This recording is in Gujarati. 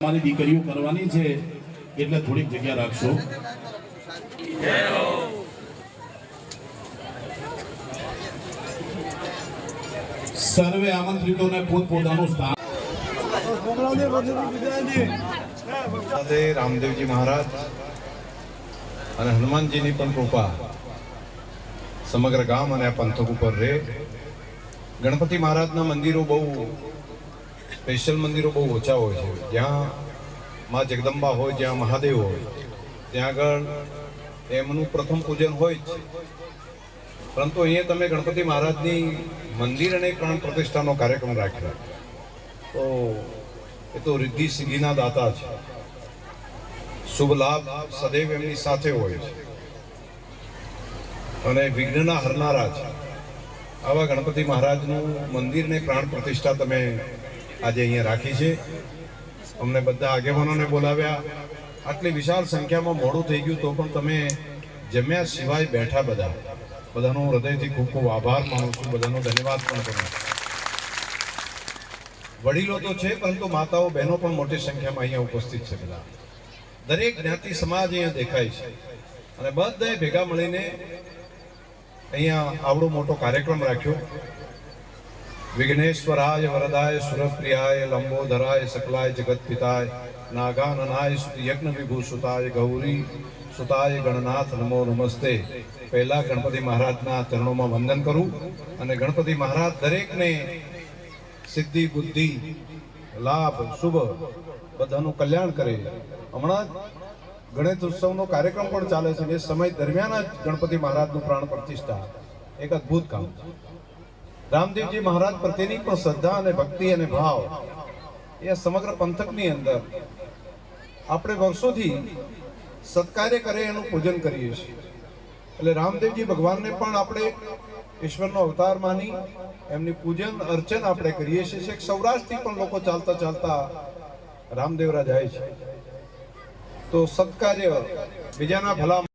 અમારી દીકરીઓ કરવાની છે, એટલે થોડીક જગ્યા રાખશો. સર્વે આમંત્રિતોને પોતપોતાનું સ્થાન. રામદેવજી મહારાજ અને હનુમાનજીની પણ કૃપા સમગ્ર ગામ અને આ પંથક ઉપર રહે. ગણપતિ મહારાજના મંદિરો બહુ સ્પેશિયલ મંદિરો બહુ ઓછા હોય છે. જ્યાં મા જગદંબા હોય, જ્યાં મહાદેવ હોય, ત્યાં આગળ એમનું પ્રથમ પૂજન હોય છે પરંતુ અહીંયા તમે ગણપતિ મહારાજની મંદિર અને પ્રાણ પ્રતિષ્ઠાનો કાર્યક્રમ રાખ્યો. તો એ તો રિદ્ધિ સિદ્ધિના દાતા છે. શુભ લાભ સદૈવ એમની સાથે હોય છે. અને વિઘ્નના હરનારા છે. આવા ગણપતિ મહારાજનું મંદિરને પ્રાણ પ્રતિષ્ઠા તમે આજે અહીંયા રાખી છે. અમને બધા આગેવાનોને બોલાવ્યા. આટલી વિશાળ સંખ્યામાં મોડું થઈ ગયું તો પણ તમે જમ્યા સિવાય બેઠા બધા. બધાનો હૃદયથી ખૂબ ખૂબ આભાર માનું છું. બધાનો ધન્યવાદ પણ કરું. વડીલો તો છે, પરંતુ માતાઓ, બહેનો પણ મોટી સંખ્યામાં અહીંયા ઉપસ્થિત છે બધા. દરેક જ્ઞાતિ સમાજ અહીંયા દેખાય છે. અને બધાએ ભેગા મળીને અહીંયા આવડો મોટો કાર્યક્રમ રાખ્યો. વિઘ્નેશ્વરાય વરદાય સુરપ્રિયાય લંબોધરાય સકલાય જગતપિતાય નાગાનનાય યજ્ઞ વિભૂષુતાય ગૌરી સુતાય ગણનાથ નમો નમસ્તે પહેલા ગણપતિ મહારાજના ચરણોમાં વંદન કરું અને ગણપતિ મહારાજ દરેકને સિદ્ધિ બુદ્ધિ લાભ શુભ બધાનું કલ્યાણ કરે. હમણાં ગણેશ ઉત્સવનો કાર્યક્રમ પણ ચાલે છે એ સમય દરમિયાન જ ગણપતિ મહારાજનું પ્રાણ પ્રતિષ્ઠા. એક અદ્ભુત કામ. છે રામદેવજી મહારાજ પ્રત્યેની પણ શ્રદ્ધા અને ભક્તિ અને ભાવ એ સમગ્ર પંથકની અંદર આપણે વર્ષોથી સત્કાર્ય કરે એનું પૂજન કરીએ છીએ. એટલે રામદેવજી ભગવાનને પણ આપણે ઈશ્વરનો અવતાર માની, એમની પૂજન, અર્ચન આપણે કરીએ છીએ. સૌરાષ્ટ્રથી પણ લોકો ચાલતા ચાલતા રામદેવરા જાય છે. તો સત્કાર્ય બીજાના ભલા